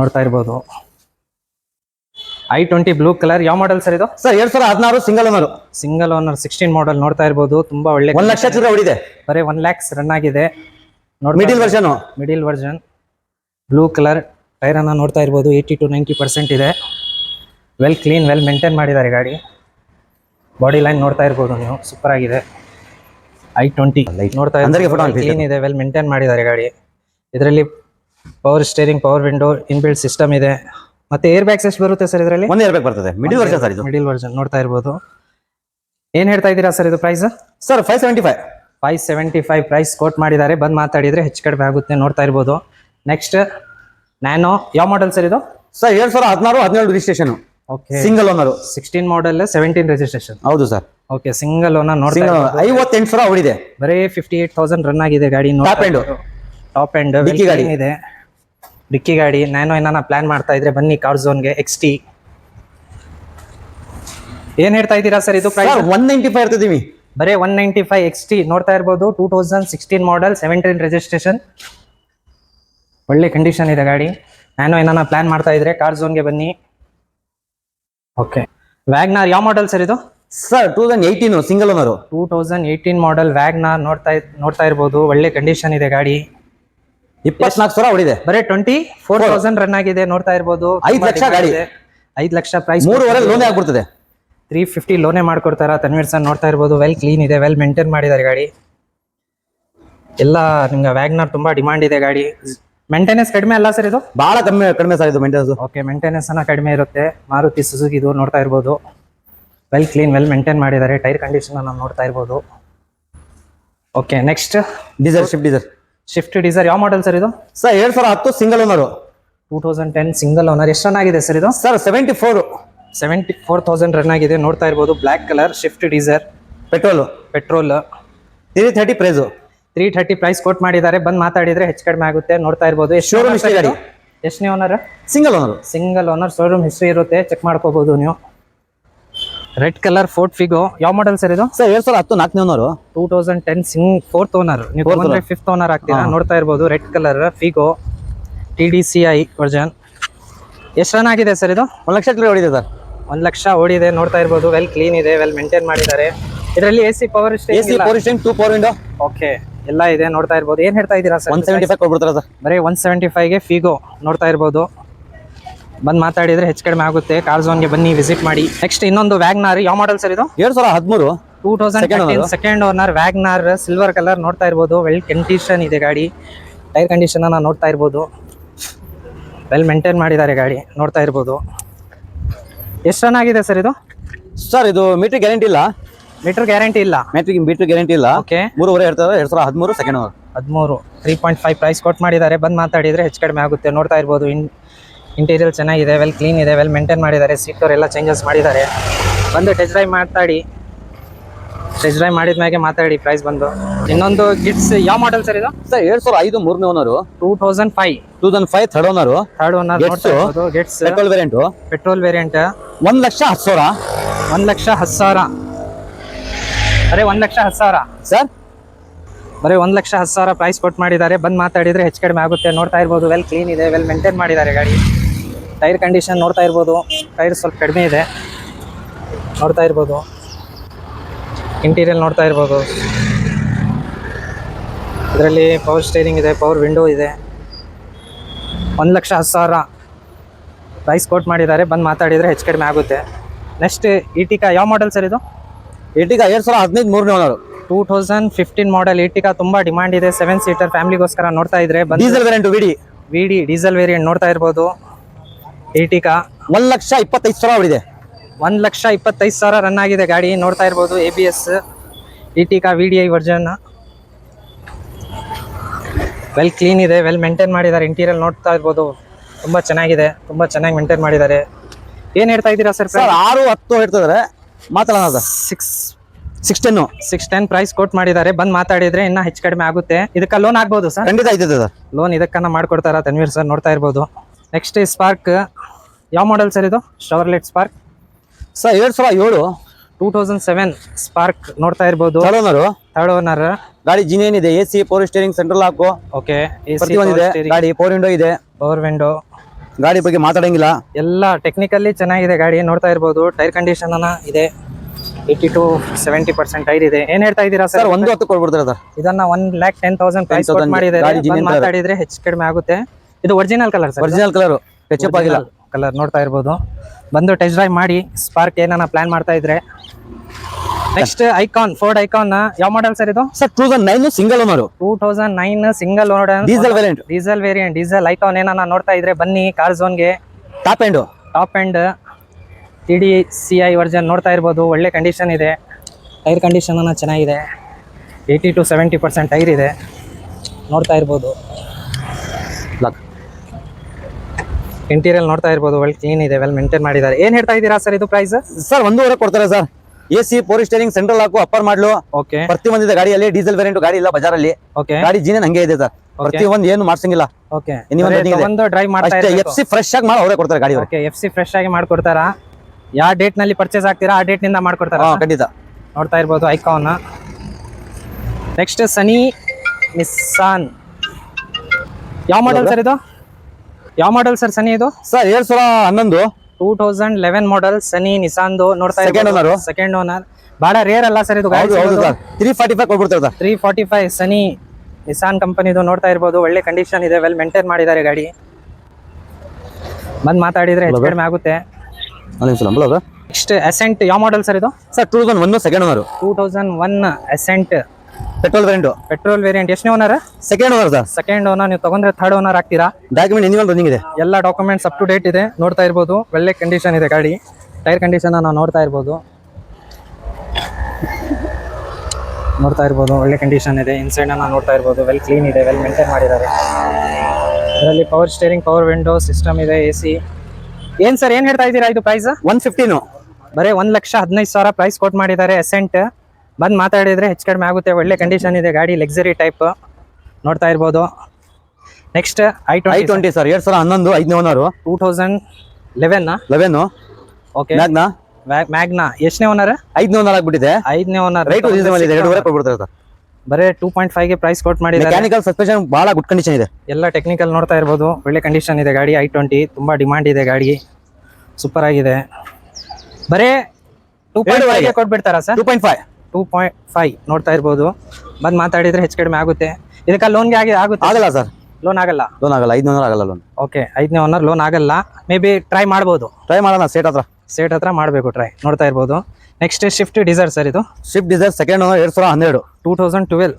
ನೋಡ್ತಾ ಇರ್ಬೋದು. ಐ ಟ್ವೆಂಟಿ ಬ್ಲೂ ಕಲರ್ ಯಾವ ಮಾಡೆಲ್ ಸರ್ ಇದು? ಸರ್ ಎರಡ್ ಸಾವಿರ ಹದಿನಾರು single owner single owner sixteen model ನೋಡ್ತಾ ಇರ್ಬೋದು. ತುಂಬಾ ಒಳ್ಳೆ ಒಂದ್ ಲಕ್ಷ ಚಿಲ್ಲರೆ ಹೊಡಿದೆ ಬರೀ ಒನ್ ಲ್ಯಾಕ್ಸ್ ರನ್ ಆಗಿದೆ. Middle version middle version blue colour tyre ಅನ್ನ ನೋಡ್ತಾ ಇರ್ಬೋದು. ಏಯ್ಟಿ ಟು ನೈಂಟಿ ಪರ್ಸೆಂಟ್ ಇದೆ. ವೆಲ್ ಕ್ಲೀನ್ ವೆಲ್ ಮೇಂಟೈನ್ ಮಾಡಿದ್ದಾರೆ ಗಾಡಿ. ಬಾಡಿ ಲೈನ್ ನೋಡ್ತಾ ಇರ್ಬೋದು ನೀವು. ಸೂಪರ್ ಆಗಿದೆ. ಐ ಟ್ವೆಂಟಿ ನೋಡ್ತಾ ಕ್ಲೀನ್ ಇದೆ ವೆಲ್ ಮೇಂಟೈನ್ ಮಾಡಿದ್ದಾರೆ ಗಾಡಿ. ಇದರಲ್ಲಿ power steering power window inbuilt system ಇದೆ. ಮತ್ತೆ ಏರ್ ಬ್ಯಾಗ್ಸ್ ಎಷ್ಟು ಬರುತ್ತೆ ಸರ್ ಇದರಲ್ಲಿ? ಒಂದು ಏರ್ ಬ್ಯಾಗ್ ಬರ್ತದೆ ಮಿಡಿಲ್ ವರ್ಷನ್ ಸರ್ ಇದು. ಮಿಡಿಲ್ ವರ್ಷನ್ ನೋಡ್ತಾ ಇರ್ಬೋದು. ಏನು ಹೇಳ್ತಾ ಇದ್ದೀರಾ ಸರ್ ಇದು price sir five seventy five five seventy five price quote ಮಾಡಿದ್ದಾರೆ. ಬಂದು ಮಾತಾಡಿದ್ರೆ ಹೆಚ್ಚು ಕಡಿಮೆ ಆಗುತ್ತೆ ನೋಡ್ತಾ ಇರ್ಬೋದು. ನೆಕ್ಸ್ಟ್ ನ್ಯಾನೋ ಯಾವ ಮಾಡೆಲ್ ಸರ್ ಇದು? ಸರ್ ಎರಡು ಸಾವಿರ ಹದಿನಾರು ಹದಿನೇಳು registration okay single owner sixteen model seventeen registration ಹೌದು ಸರ್ ಓಕೆ ಸಿಂಗಲ್ ಓನರ್ ನೋಡ್ತಾ. ಐವತ್ತೆಂಟು ಸಾವಿರ ಅವಳಿದೆ. ಬರೀ ಫಿಫ್ಟಿ ಏಟ್ ತೌಸಂಡ್ ರನ್ ಆಗಿದೆ ಗಾಡಿ ಟಾಪ್ ಎಂಡ್ ಟಾಪ್ ಎಂಡ್ ಡಿಕ್ಕಿ ಗಾಡಿ. ಇದೆ ಡಿಕ್ಕಿ ಗಾಡಿ. ನ್ಯಾನೋ ಏನಾನ ಪ್ಲಾನ್ ಮಾಡ್ತಾ ಇದ್ರೆ ಬನ್ನಿ ಕಾರ್ ಝೋನ್ಗೆ ಎಕ್ಸ್ ಟಿ ಏನ್ ಹೇಳ್ತಾ ಇದ್ದೀರಾ ಸರ್ ಇದು ಪ್ರೈಸ್ ಒನ್ ನೈಂಟಿ ಫೈವ್ ಇರ್ತಿದೀವಿ. ಬರೀ one ninety five X T ನೋಡ್ತಾ ಇರ್ಬೋದು two thousand sixteen model seventeen registration ಒಳ್ಳೆ ಕಂಡೀಷನ್ ಇದೆ ಗಾಡಿ. ನಾನು ಏನಾನ ಪ್ಲಾನ್ ಮಾಡ್ತಾ ಇದ್ರೆ ಕಾರ್ ಝೋನ್ಗೆ ಬನ್ನಿ. ಓಕೆ ವ್ಯಾಗ್ನಾರ್ ಯಾವ ಮಾಡೆಲ್ ಸರ್ ಇದು? Sir two thousand eighteen single owner two thousand eighteen model WagonR ನೋಡ್ತಾ ನೋಡ್ತಾ ಇರ್ಬೋದು. ಒಳ್ಳೆ ಕಂಡೀಷನ್ ಇದೆ ಗಾಡಿ. ಇಪ್ಪತ್ನಾಲ್ಕು ಸಾವಿರ ಹೊಡಿದೆ ಬರೀ ಟ್ವೆಂಟಿ ಫೋರ್ ತೌಸಂಡ್ ರನ್ ಆಗಿದೆ ನೋಡ್ತಾ ಇರ್ಬೋದು. ಐದು ಲಕ್ಷ ಗಾಡಿ. ಐದು ಲಕ್ಷ ಪ್ರೈಸ್ ಮೂರುವರೆ ಲೋನ್ ಆಗ್ಬಿಡ್ತದೆ ತ್ರೀ ಫಿಫ್ಟಿ ಲೋನೇ ಮಾಡ್ಕೊಡ್ತಾರ? ತನ್ವೀರ್ ಸರ್ ನೋಡ್ತಾ ಇರ್ಬೋದು ವೆಲ್ ಕ್ಲೀನ್ ಇದೆ ವೆಲ್ ಮೇಂಟೈನ್ ಮಾಡಿದ್ದಾರೆ ಗಾಡಿ. ಎಲ್ಲ ನಿಮ್ಗೆ ವ್ಯಾಗ್ನರ್ ತುಂಬಾ ಡಿಮಾಂಡ್ ಇದೆ ಗಾಡಿ. ಮೇಂಟೆನೆನ್ಸ್ ಕಡಿಮೆ ಅಲ್ಲ ಸರ್ ಇದು? ಬಹಳ ಕಮ್ಮಿ ಕಡಿಮೆ ಸರ್ ಇದು ಮೇಂಟೆನೆನ್ಸ್ ಓಕೆ ಮೇಂಟೆನೆನ್ಸ್ ಅನ್ನ ಕಡಿಮೆ ಇರುತ್ತೆ. ಮಾರುತಿ ಸುಜುಕಿ ಇದು ನೋಡ್ತಾ ಇರ್ಬೋದು. ವೆಲ್ ಕ್ಲೀನ್ ವೆಲ್ ಮೇಂಟೈನ್ ಮಾಡಿದ್ದಾರೆ. ಟೈರ್ ಕಂಡೀಷನ್ ನಾವು ನೋಡ್ತಾ ಇರ್ಬೋದು. Okay next Dzire Swift Dzire Swift Dzire ಯಾವ ಮಾಡೆಲ್ ಸರ್ ಇದು? ಸರ್ ಎರಡ್ ಸಾವಿರ ಹತ್ತು single owner two thousand ten single owner ಎಷ್ಟು ಚೆನ್ನಾಗಿದೆ ಸರ್ ಇದು? Sir seventy four seventy four thousand run ಆಗಿದೆ. ನೋಡ್ತಾ ಇರ್ಬೋದು black colour Swift Dzire petrol. Petrol three thirty price three thirty price quote ಮಾಡಿದ್ದಾರೆ. ಬಂದ್ ಮಾತಾಡಿದ್ರೆ ಹೆಚ್ಚು ಕಡಿಮೆ ಆಗುತ್ತೆ. ನೋಡ್ತಾ ಇರ್ಬೋದು. ಶೋರೂಮ್ ಹಿಸ್ಟ್ರಿ ಗಾಡಿ. ಎಷ್ಟನೇ owner single owner single owner showroom history ಇರುತ್ತೆ. ಚೆಕ್ ಮಾಡ್ಕೋಬಹುದು ನೀವು. ರೆಡ್ ಕಲರ್ ಫೋರ್ಟ್ ಫಿಗೋ ಯಾವ ಮಾಡೆಲ್ ಸರ್ ಇದು? ಸರ್ ಎರಡು ಸಾವಿರ ಹತ್ತು ನಾಲ್ಕನೇ ಓನರು ಟೂ ತೌಸಂಡ್ ಟೆನ್ ಸಿಂಗ್ ಫೋರ್ತ್ ಓನರ್ ನೀವು ತಗೊಂಡ್ರೆ ಫಿಫ್ತ್ ಓನರ್ ಆಗ್ತೀರಾ? ನೋಡ್ತಾ ಇರ್ಬೋದು. Red colour Figo T D C I version ಎಷ್ಟು ರನ್ ಆಗಿದೆ ಸರ್ ಇದು? ಒಂದು ಲಕ್ಷ ಕಿಲೋ ಹೊಡಿದೆ ಸರ್. ಒಂದ್ ಲಕ್ಷ ಓಡಿದೆ ನೋಡ್ತಾ ಇರ್ಬೋದು. ವೆಲ್ ಕ್ಲೀನ್ ಇದೆ ವೆಲ್ ಮೇಂಟೈನ್ ಮಾಡಿದ್ದಾರೆ. ಇದರಲ್ಲಿ AC C power A C four two four window okay ಎಲ್ಲ ಇದೆ ನೋಡ್ತಾ ಇರ್ಬೋದು. ಏನ್ ಹೇಳ್ತಾ ಇದ್ದೀರಾ ಸರ್? ಒನ್ ಸೆವೆಂಟಿ ಫೈವ್ ಕೊಡ್ಬಿಡ್ತಾರ ಸರ್. ಬರೀ ಒನ್ ಸೆವೆಂಟಿ ಫೈವ್ಗೆ ಫೀಗೋ ನೋಡ್ತಾ ಇರ್ಬೋದು. ಬಂದ್ ಮಾತಾಡಿದ್ರೆ ಹೆಚ್ಚು ಕಡಿಮೆ ಆಗುತ್ತೆ. ಕಾರ್ ಝೋನ್ಗೆ ಬನ್ನಿ ವಿಸಿಟ್ ಮಾಡಿ. ನೆಕ್ಸ್ಟ್ ಇನ್ನೊಂದು ವ್ಯಾಗ್ನಾರ್ ಯಾವ ಮಾಡೆಲ್ ಸರ್ ಇದು? ಎರಡ್ ಸಾವಿರ ಹದಿಮೂರು. Two thousand. Second owner WagonR silver colour ನೋಡ್ತಾ ಇರ್ಬೋದು. ವೆಲ್ ಕಂಡೀಷನ್ ಇದೆ ಗಾಡಿ. ಟೈರ್ ಕಂಡೀಷನ್ ನೋಡ್ತಾ ಇರ್ಬೋದು. ವೆಲ್ ಮೇಂಟೈನ್ ಮಾಡಿದ್ದಾರೆ ಗಾಡಿ ನೋಡ್ತಾ ಇರ್ಬೋದು. ಎಷ್ಟು ರನ್ ಆಗಿದೆ ಸರ್ ಇದು? ಸರ್ ಇದು ಮೀಟರ್ ಗ್ಯಾರಂಟಿ ಇಲ್ಲ. ಮೀಟರ್ ಗ್ಯಾರಂಟಿ ಇಲ್ಲ. ಮೀಟರ್ ಮೀಟರ್ ಗ್ಯಾರಂಟಿ ಇಲ್ಲ. ಓಕೆ ಮೂರುವರೆ ಇರ್ತದೆ ಎರಡು ಸಾವಿರ ಹದಿಮೂರು ಸೆಕೆಂಡ್ ಓನರ್ ಹದಿಮೂರು. ತ್ರೀ ಪಾಯಿಂಟ್ ಫೈವ್ ಪ್ರೈಸ್ ಕೊಟ್ಟು ಮಾಡಿದ್ದಾರೆ. ಬಂದು ಮಾತಾಡಿದರೆ ಹೆಚ್ಚು ಕಡಿಮೆ ಆಗುತ್ತೆ. ನೋಡ್ತಾ ಇರ್ಬೋದು. ಇನ್ ಇಂಟೀರಿಯರ್ ಚೆನ್ನಾಗಿದೆ ವೆಲ್ ಕ್ಲೀನ್ ಇದೆ ವೆಲ್ ಮೇಂಟೈನ್ ಮಾಡಿದ್ದಾರೆ. ಸೀಟ್ ಎಲ್ಲ ಚೇಂಜಸ್ ಮಾಡಿದ್ದಾರೆ. ಬಂದು ಟೆಸ್ಟ್ ಡ್ರೈವ್ ಮಾತಾಡಿ ಟೆಸ್ಟ್ ಡ್ರೈವ್ ಮಾಡಿದ ಮ್ಯಾಗೆ ಮಾತಾಡಿ ಪ್ರೈಸ್ ಬಂದು. ಇನ್ನೊಂದು ಗಿಟ್ಸ್ ಯಾವ ಮಾಡೆಲ್ ಸರ್ ಇದು? ಸರ್ ಎರಡ್ ಸಾವಿರ ಐದು ಮೂರನೇ owner two thousand five two thousand five third owner third owner Getz petrol variant petrol variant ಒಂದ್ ಲಕ್ಷ ಹತ್ತು ಸಾವಿರ. ಒಂದ್ ಲಕ್ಷ ಹತ್ತು ಸಾವಿರ. ಅರೆ ಒಂದ್ ಲಕ್ಷ ಹತ್ತು ಸಾವಿರ. ಸರ್ ಬರೀ ಒಂದ್ ಲಕ್ಷ ಹತ್ತು ಸಾವಿರ ಪ್ರೈಸ್ ಕೊಟ್ಟು ಮಾಡಿದ್ದಾರೆ. ಬಂದು ಮಾತಾಡಿದ್ರೆ ಹೆಚ್ಚು ಕಡಿಮೆ ಆಗುತ್ತೆ. ನೋಡ್ತಾ ಇರ್ಬೋದು ವೆಲ್ ಕ್ಲೀನ್ ಇದೆ ವೆಲ್ ಮೇಂಟೈನ್ ಮಾಡಿದ್ದಾರೆ ಗಾಡಿ. ಟೈರ್ ಕಂಡೀಷನ್ ನೋಡ್ತಾ ಇರ್ಬೋದು. ಟೈರ್ ಸ್ವಲ್ಪ ಕಡಿಮೆ ಇದೆ. ನೋಡ್ತಾ ಇರ್ಬೋದು. ಇಂಟೀರಿಯಲ್ ನೋಡ್ತಾ ಇರ್ಬೋದು. ಇದರಲ್ಲಿ ಪವರ್ ಸ್ಟೇರಿಂಗ್ ಇದೆ ಪವರ್ ವಿಂಡೋ ಇದೆ. ಒಂದು ಲಕ್ಷ ಹತ್ತು ಸಾವಿರ ಪ್ರೈಸ್ ಕೋಟ್ ಮಾಡಿದ್ದಾರೆ. ಬಂದು ಮಾತಾಡಿದರೆ ಹೆಚ್ಚು ಕಡಿಮೆ ಆಗುತ್ತೆ. ನೆಕ್ಸ್ಟ್ ಈಟಿಕಾ ಯಾವ ಮಾಡೆಲ್ ಸರ್ ಇದು? ಈಟಿಕಾ ಎರಡು ಸಾವಿರ ಹದಿನೈದು ಮೂರನೇ owner two thousand fifteen model ಈಟಿಕಾ ತುಂಬ ಡಿಮ್ಯಾಂಡ್ ಇದೆ. ಸೆವೆನ್ ಸೀಟರ್ ಫ್ಯಾಮಿಲಿಗೋಸ್ಕರ ನೋಡ್ತಾ ಇದ್ರೆ diesel variant VD VD diesel variant ನೋಡ್ತಾ ಇರ್ಬೋದು. ಈಟಿಕಾ ಒಂದು ಲಕ್ಷ ಇಪ್ಪತ್ತೈದು ಸಾವಿರ ಹೊಡಿದೆ ಒಂದ್ ಲಕ್ಷ ಇಪ್ಪತ್ತೈದು ಸಾವಿರ ರನ್ ಆಗಿದೆ ಗಾಡಿ. ನೋಡ್ತಾ ಇರ್ಬೋದು A B S ಇಟಿಕಾ V D I version well clean ಇದೆ ವೆಲ್ ಮೇಂಟೈನ್ ಮಾಡಿದ್ದಾರೆ. ಇಂಟೀರಿಯಲ್ ನೋಡ್ತಾ ಇರ್ಬೋದು. ತುಂಬಾ ಚೆನ್ನಾಗಿದೆ ತುಂಬಾ ಚೆನ್ನಾಗಿ ಮೇಂಟೈನ್ ಮಾಡಿದ್ದಾರೆ. ಏನ್ ಹೇಳ್ತಾ ಇದ್ದೀರಾ ಸರ್ ಸರ್ ಆರು ಹತ್ತು ಹೇಳ್ತಿದಾರೆ. ಮಾತಾಡೋಣ sir six six ten six ten price quote ಮಾಡಿದ್ದಾರೆ. ಬಂದು ಮಾತಾಡಿದ್ರೆ ಇನ್ನ ಹೆಚ್ಚು ಕಡಿಮೆ ಆಗುತ್ತೆ. ಇದಕ್ಕೆ ಲೋನ್ ಆಗ್ಬೋದು ಸರ್ ಖಂಡಿತ ಇದೆ ಸರ್. ಲೋನ್ ಇದಕ್ಕನ್ನ ಮಾಡ್ಕೊಡ್ತಾರ ತನ್ವೀರ್ ಸರ್ ನೋಡ್ತಾ ಇರ್ಬೋದು. ನೆಕ್ಸ್ಟ್ ಸ್ಪಾರ್ಕ್ ಯಾವ ಮಾಡೆಲ್ ಸರ್ ಇದು? ಶವರ್ಲೆಟ್ ಸ್ಪಾರ್ಕ್ ಸರ್ ಎರಡ್ ಸಾವಿರ ಏಳು. ಟೂ ತೌಸಂಡ್ ಸೆವೆನ್ ಸ್ಪಾರ್ಕ್ ನೋಡ್ತಾ ಇರ್ಬೋದು. ಓನರು ಥರ್ಡ್ ಓನರ್ ಗಾಡಿ ಜಿನ್ ಏನಿದೆ? A C power steering central ಹಾಕು ಓಕೆ ಇದೆ ಗಾಡಿ ಫೋರ್ ವಿಂಡೋ ಇದೆ. Power window. ಗಾಡಿ ಬಗ್ಗೆ ಮಾತಾಡಂಗಿಲ್ಲ. ಎಲ್ಲ ಟೆಕ್ನಿಕಲ್ಲಿ ಚೆನ್ನಾಗಿದೆ ಗಾಡಿ ನೋಡ್ತಾ ಇರ್ಬೋದು. ಟೈರ್ ಕಂಡೀಷನ್ ಅನ್ನ ಇದೆ. Eighty to seventy percent tyre ಇದೆ. ಏನ್ ಹೇಳ್ತಾ ಇದ್ದೀರಾ ಸರ್? ಒಂದು ಹತ್ತು ಕೊಡ್ಬಿಡ್ತಾರೆ ಸರ್? ಇದನ್ನ one lakh ten thousand price 10,000 ಮಾಡಿದ್ದಾರೆ. ಗಾಡಿ genuine ಮಾತಾಡಿದ್ರೆ ಹೆಚ್ಚು ಕಡಿಮೆ ಆಗುತ್ತೆ. ಇದು original colour sir original colour ಹೆಚ್ಚಪ್ಪ ಆಗಿಲ್ಲ. ಕಲರ್ ನೋಡ್ತಾ ಇರ್ಬೋದು. ಬಂದು ಟೆಸ್ಟ್ ಡ್ರೈವ್ ಮಾಡಿ ಸ್ಪಾರ್ಕ್ ಏನಾನ ಪ್ಲಾನ್ ಮಾಡ್ತಾ ಇದ್ರೆ. ನೆಕ್ಸ್ಟ್ ಐಕಾನ್ ಫೋರ್ಡ್ ಐಕಾನ್ ಯಾವ ಮಾಡಲ್ ಸರ್ ಇದು? Sir two thousand nine single owner two thousand nine single owner diesel variant diesel variant diesel Icon ಏನಾನ ನೋಡ್ತಾ ಇದ್ರೆ ಬನ್ನಿ car ಝೋನ್ಗೆ top end top end T D C I version ನೋಡ್ತಾ ಇರ್ಬೋದು ಒಳ್ಳೆ condition ಇದೆ. ಟೈರ್ ಕಂಡೀಷನ್ ಚೆನ್ನಾಗಿದೆ. Eighty to seventy percent tyre ಇದೆ. ನೋಡ್ತಾ ಇರ್ಬೋದು. ಇಂಟೀರಿಯಲ್ ನೋಡ್ತಾ ಇರ್ಬೋದು ವೆಲ್ ಕ್ಲೀನ್ ಇದೆ ವೆಲ್ ಮೇಂಟೈನ್ ಮಾಡಿದ್ದಾರೆ. ಏನ್ ಹೇಳ್ತಾ ಇದ್ದೀರಾ ಸರ್ ಇದು ಪ್ರೈಸ್ ಸರ್ ಒಂದೂವರೆ ಕೊಡ್ತಾರೆ sir A C four steering central ಹಾಕು ಅಪ್ಪರ್ ಮಾಡ್ಲು ಓಕೆ ಪ್ರತಿ ಒಂದಿದೆ ಗಾಡಿಯಲ್ಲಿ ಡೀಸೆಲ್ ವೇರಿಯಂಟ್ ಗಾಡಿ ಇಲ್ಲ ಬಜಾರಲ್ಲಿ. ಓಕೆ ಗಾಡಿ ಜೀನೇ ಹಂಗೆ ಇದೆ ಸರ್ ಪ್ರತಿ ಒಂದು ಏನು ಮಾಡ್ಸಂಗಿಲ್ಲ. ಓಕೆ ಒಂದು ಡ್ರೈವ್ ಮಾಡ್ತಾರೆ ಎಫ್ ಸಿ ಫ್ರೆಶ್ ಆಗಿ ಮಾಡಿ ಅವರೇ ಕೊಡ್ತಾರೆ ಗಾಡಿ ಓಕೆ ಎಫ್ ಸಿ ಫ್ರೆಶ್ ಆಗಿ ಮಾಡ್ಕೊಡ್ತಾರಾ? ಯಾವ ಡೇಟ್ನಲ್ಲಿ ಪರ್ಚೇಸ್ ಆಗ್ತೀರಾ ಆ ಡೇಟ್ನಿಂದ ಮಾಡ್ಕೊಡ್ತಾರೆ ಖಂಡಿತ. ನೋಡ್ತಾ ಇರ್ಬೋದು ಐಕಾನ್ ನೆಕ್ಸ್ಟ್ ಸನಿ ನಿಸ್ಸಾನ್ ಯಾವ ಮಾಡಲ್ ಸರ್ ಇದು? ಯಾವ ಮಾಡೆಲ್ ಸರ್ ಸನಿ ಇದು? ಸರ್ ಏಳು ಸಾವಿರ ಹನ್ನೊಂದು. Two thousand eleven model Sunny ನಿಸಾನ್ದು ನೋಡ್ತಾ ಸೆಕೆಂಡ್ ಓನರ್ ಸೆಕೆಂಡ್ ಓನರ್ ಬಹಳ ರೇರ್ ಅಲ್ಲ ಸರ್ ಇದು three forty five ಕೊಡ್ಬಿಡ್ತಾರೆ sir three forty five Sunny Nissan ಕಂಪನಿದು ನೋಡ್ತಾ ಇರ್ಬೋದು. ಒಳ್ಳೆ ಕಂಡೀಷನ್ ಇದೆ ವೆಲ್ ಮೇಂಟೈನ್ ಮಾಡಿದ್ದಾರೆ ಗಾಡಿ. ಬಂದ್ ಮಾತಾಡಿದ್ರೆ ಹೆಚ್ಚು ಕಡಿಮೆ ಆಗುತ್ತೆ. ನೆಕ್ಸ್ಟ್ ಅಸೆಂಟ್ ಯಾವ ಮಾಡೆಲ್ ಸರ್ ಇದು? Sir two thousand one second owner two thousand one Accent petrol variant petrol variant ಎಷ್ಟನೇ owner second owner sir second owner ನೀವು ತಗೊಂಡ್ರೆ ಥರ್ಡ್ ಓನರ್ ಆಗ್ತೀರಾ? ಡಾಕ್ಯುಮೆಂಟ್ ಎನಿವಲ್ ರನ್ನಿಂಗ್ ಇದೆ. ಎಲ್ಲ ಡಾಕ್ಯುಮೆಂಟ್ಸ್ ಅಪ್ ಟು ಡೇಟ್ ಇದೆ. ನೋಡ್ತಾ ಇರ್ಬೋದು. ಒಳ್ಳೆ ಕಂಡೀಷನ್ ಇದೆ ಗಾಡಿ. ಟೈರ್ ಕಂಡೀಷನ್ ನಾವು ನೋಡ್ತಾ ಇರ್ಬೋದು. ನೋಡ್ತಾ ಇರ್ಬೋದು. ಒಳ್ಳೆ ಕಂಡೀಷನ್ ಇದೆ. ಇನ್ಸೈಡ್ ನಾವು ನೋಡ್ತಾ ಇರ್ಬೋದು. ವೆಲ್ ಕ್ಲೀನ್ ಇದೆ. ವೆಲ್ ಮೇಂಟೈನ್ ಮಾಡಿದ್ದಾರೆ. ಅದರಲ್ಲಿ power steering power window system ಇದೆ ಎ ಸಿ ಏನ್ ಸರ್ ಏನು ಹೇಳ್ತಾ ಇದ್ದೀರಾ ಇದು ಪ್ರೈಸ್ ಒನ್ ಫಿಫ್ಟೀನು ಬರೀ ಒಂದು ಲಕ್ಷ ಹದಿನೈದು ಸಾವಿರ ಪ್ರೈಸ್ ಕೊಟ್ಟು ಮಾಡಿದ್ದಾರೆ. ಎಸೆಂಟ್ ಬಂದ್ ಮಾತಾಡಿದರೆ ಹೆಚ್ಚು ಕಡಿಮೆ ಆಗುತ್ತೆ. ಒಳ್ಳೆ ಕಂಡೀಷನ್ ಇದೆ ಗಾಡಿ ಲಕ್ಸರಿ ಟೈಪ್ ನೋಡ್ತಾ ಇರ್ಬೋದು. Next I I twenty sir ಎರಡು ಸಾವಿರ ಹನ್ನೊಂದು ಐದನೇ owner. Two thousand eleven eleven okay Magna? Magna. ಎಷ್ಟನೇ ಓನರ್? ಐದನೇ ಓನರ್ ಆಗಿಬಿಟ್ಟಿದೆ. ಐದನೇ ಓನರ್. ರೈಟ್ ರೀಸನಬಲ್ ಇದೆ ಎರಡೂವರೆ ಕೊಡ್ಬಿಡ್ತಾರೆ ಸರ್. ಬರೀ ಟೂ ಪಾಯಿಂಟ್ ಫೈವ್ಗೆ ಪ್ರೈಸ್ ಕೊಟ್ಟು ಮಾಡಿದ್ದಾರೆ. ಮೆಕ್ಯಾನಿಕಲ್ ಸಸ್ಪೆನ್ಷನ್ ಭಾಳ ಗುಡ್ ಕಂಡೀಷನ್ ಇದೆ. ಎಲ್ಲ ಟೆಕ್ನಿಕಲ್ ನೋಡ್ತಾ ಇರ್ಬೋದು. ಒಳ್ಳೆ ಕಂಡೀಷನ್ ಇದೆ ಗಾಡಿ ಐ ಟ್ವೆಂಟಿ ತುಂಬಾ ಡಿಮಾಂಡ್ ಇದೆ ಗಾಡಿ. ಸೂಪರ್ ಆಗಿದೆ. ಬರೇ ಟೂ ಪಾಯಿಂಟ್ ಎರಡೂವರೆಗೆ. Five ಕೊಟ್ಬಿಡ್ತಾರಾ sir? Two point five two point five ನೋಡ್ತಾ ಇರ್ಬೋದು. ಬಂದು ಮಾತಾಡಿದ್ರೆ ಹೆಚ್ಚು ಕಡಿಮೆ ಆಗುತ್ತೆ. ಇದಕ್ಕೆ ಲೋನ್ಗೆ ಆಗಿ ಆಗುತ್ತೆ. ಆಗಲ್ಲ ಸರ್. ಲೋನ್ ಆಗಲ್ಲ. ಲೋನ್ ಆಗಲ್ಲ. ಐದನೇ ಓನರ್ ಆಗಲ್ಲ ಲೋನ್ ಓಕೆ ಐದನೇ ಓನರ್ ಲೋನ್ ಆಗಲ್ಲ. ಮೇ ಬಿ ಟ್ರೈ ಮಾಡ್ಬೋದು. ಟ್ರೈ ಮಾಡೋಣ ಸೇಟ್ ಹತ್ರ. ಸೇಟ್ ಹತ್ರ ಮಾಡಬೇಕು ಟ್ರೈ ನೋಡ್ತಾ ಇರ್ಬೋದು. ನೆಕ್ಸ್ಟ್ ಶಿಫ್ಟ್ ಡಿಸೈರ್ ಸರ್ ಇದು. ಶಿಫ್ಟ್ ಡಿಸೈರ್ ಸೆಕೆಂಡ್ ಓನರ್ ಎರಡು ಸಾವಿರ ಹನ್ನೆರಡು. Two thousand twelve